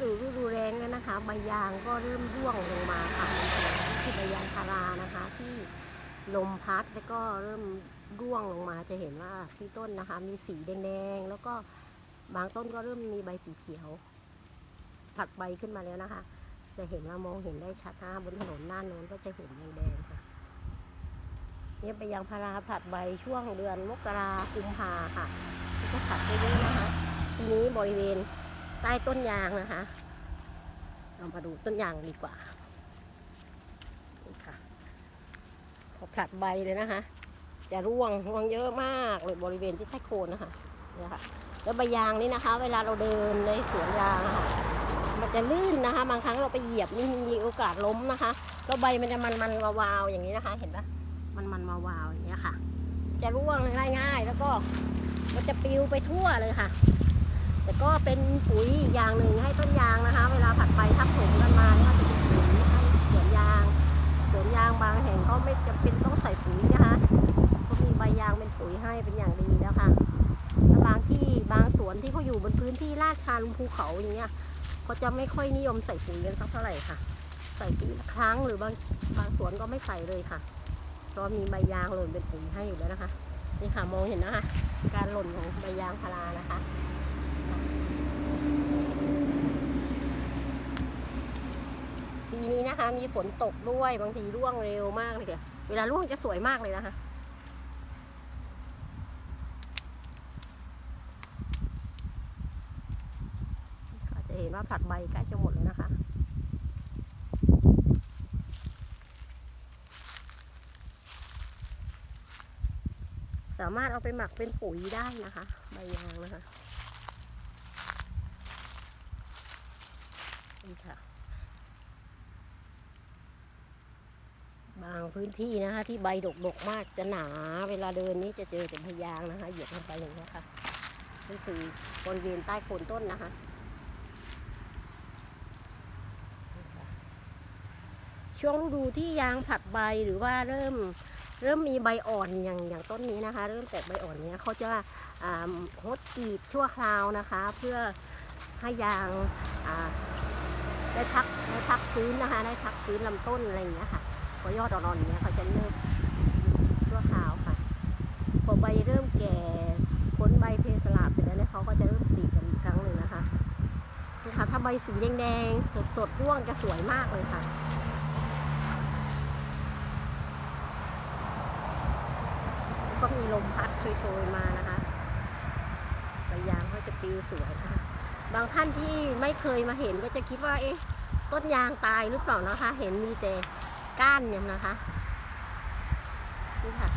สู่ฤดูแล้งแล้วนะคะใบยางก็เริ่มร่วงลงมาค่ะที่ใบยางพารานะคะ ที่ลมพัดแล้วก็เริ่มร่วงลงมาจะเห็นว่าที่ต้นนะคะ มีสีแดงๆแล้วก็บางต้นก็เริ่มมีใบสีเขียวผัดใบขึ้นมาแล้วนะคะ จะเห็นว่ามองเห็นได้ชัดนะบนถนนหน้าโน้นก็จะเห็นแดงๆค่ะเนี่ยใบยางพาราผัดใบช่วงเดือนมกราคุมภาค่ะก็ผัดไปเยอะนะคะ ทีนี้บริเวณ ใต้ต้นยางนะคะ เรามาดูต้นยางดีกว่า นี่ค่ะ พอผลัดใบเลยนะคะ จะร่วงร่วงเยอะมากเลยบริเวณที่ใต้โคนนะคะเนี่ยค่ะ แล้วใบยางนี่นะคะ เวลาเราเดินในสวนยางะค่ะมันจะลื่นนะคะ บางครั้งเราไปเหยียบนี่มีโอกาสล้มนะคะแล้วใบมันจะมันมันวาวๆอย่างนี้นะคะ เห็นปะมันมันวาวๆอย่างเงี้ยค่ะ จะร่วงง่ายๆ แล้วก็มันจะปิวไปทั่วเลยค่ะ แต่ก็เป็นปุ๋ยอีกอย่างหนึ่งให้ต้นยางนะคะ เวลาผัดใบทับถมกันมาเนี่ยก็จะเป็นปุ๋ยให้สวนยางสวนยางบางแห่งก็ไม่จำเป็นต้องใส่ปุ๋ยนะคะก็มีใบยางเป็นปุ๋ยให้เป็นอย่างดีแล้วค่ะแล้วบางที่บางสวนที่เขาอยู่บนพื้นที่ลาดชันภูเขาอย่างเงี้ยเขาจะไม่ค่อยนิยมใส่ปุ๋ยกันสักเท่าไหร่ค่ะ ใส่ปีละครั้งหรือบางบางสวนก็ไม่ใส่เลยค่ะเพราะมีใบยางหล่นเป็นปุ๋ยให้อยู่แล้วนะคะนี่ค่ะมองเห็นนะคะ การหล่นของใบยางพารานะคะ ปีนี้นะคะ มีฝนตกด้วยบางทีร่วงเร็วมากเลยค่ะเวลาร่วงจะสวยมากเลยนะคะจะเห็นว่าผลัดใบใกล้จะหมดแล้วนะคะสามารถเอาไปหมักเป็นปุ๋ยได้นะคะ ใบยางนะคะ ค่ะ บางพื้นที่นะคะ ที่ใบดกๆมากจะหนา เวลาเดินนี้จะเจอแต่ใบยางนะคะ เหยียบลงไปอย่างนี้ค่ะนี่คือบริเวณใต้โคนต้นนะคะช่วงฤดูที่ยางผลัดใบหรือว่าเริ่มเริ่มมีใบอ่อนอย่างอย่างต้นนี้นะคะ เริ่มแตกใบอ่อนเนี้ยเขาจะอ่าฮดกรีดชั่วคราวนะคะ เพื่อให้ยางอ่า ได้พักได้พักฟื้นนะคะ ได้พักฟื้นลำต้นอะไรอย่างเงี้ยค่ะพอยอดอ่อนๆเนี้ยเขาจะเริ่มชั่วคราวค่ะพอใบเริ่มแก่พ้นใบเพสลาบเสร็จแล้วเนี่ยเขาก็จะเริ่มกรีดกันอีกครั้งหนึ่งนะคะนี่ค่ะถ้าใบสีแดงๆสดๆร่วงจะสวยมากเลยค่ะก็มีลมพัดโชยๆมานะคะใบยางก็จะปลิวสวยนะคะ บางท่านที่ไม่เคยมาเห็นก็จะคิดว่าเอ๊ะต้นยางตายหรือเปล่านะคะ เห็นมีแต่ก้านเนี่ยนะคะนี่ค่ะ